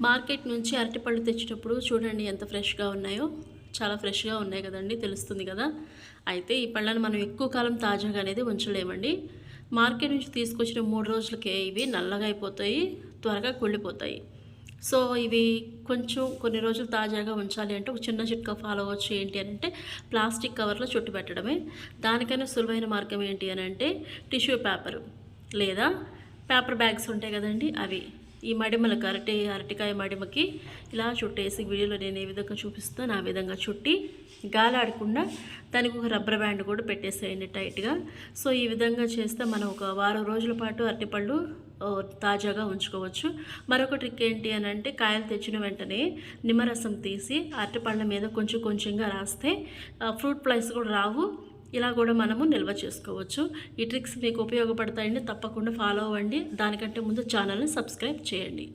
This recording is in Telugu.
మార్కెట్ నుంచి అరటిపళ్ళు తెచ్చేటప్పుడు చూడండి ఎంత ఫ్రెష్గా ఉన్నాయో. చాలా ఫ్రెష్గా ఉన్నాయి కదండి తెలుస్తుంది కదా. అయితే ఈ పళ్ళను మనం ఎక్కువ కాలం తాజాగా అనేది ఉంచలేమండి. మార్కెట్ నుంచి తీసుకొచ్చిన మూడు రోజులకే ఇవి నల్లగా అయిపోతాయి త్వరగా కుళ్ళిపోతాయి. సో ఇవి కొంచెం కొన్ని రోజులు తాజాగా ఉంచాలి అంటే ఒక చిన్న చిట్కా ఫాలో అవ్వచ్చు ఏంటి అని అంటే ప్లాస్టిక్ కవర్లో చుట్టు పెట్టడమే. దానికైనా సులువైన మార్గం ఏంటి అని అంటే టిష్యూ పేపర్ లేదా పేపర్ బ్యాగ్స్ ఉంటాయి కదండి అవి. ఈ మడిమలకు అరటి అరటికాయ మడిమకి ఇలా చుట్టేసి వీడియోలో నేను ఏ విధంగా చూపిస్తాను ఆ విధంగా చుట్టి గాలాడకుండా దానికి ఒక రబ్బర్ బ్యాండ్ కూడా పెట్టేసేయండి టైట్గా. సో ఈ విధంగా చేస్తే మనం ఒక వారం రోజుల పాటు అరటిపళ్ళు తాజాగా ఉంచుకోవచ్చు. మరొక ట్రిక్ ఏంటి అని అంటే కాయలు తెచ్చిన వెంటనే నిమ్మరసం తీసి అరటిపళ్ళ మీద కొంచెం కొంచెంగా రాస్తే ఫ్రూట్ ఫ్లైస్ కూడా రావు. ఇలా కూడా మనము నిల్వ చేసుకోవచ్చు. ఈ ట్రిక్స్ మీకు ఉపయోగపడతాయండి తప్పకుండా ఫాలో అవ్వండి. దానికంటే ముందు ఛానల్ని సబ్స్క్రైబ్ చేయండి.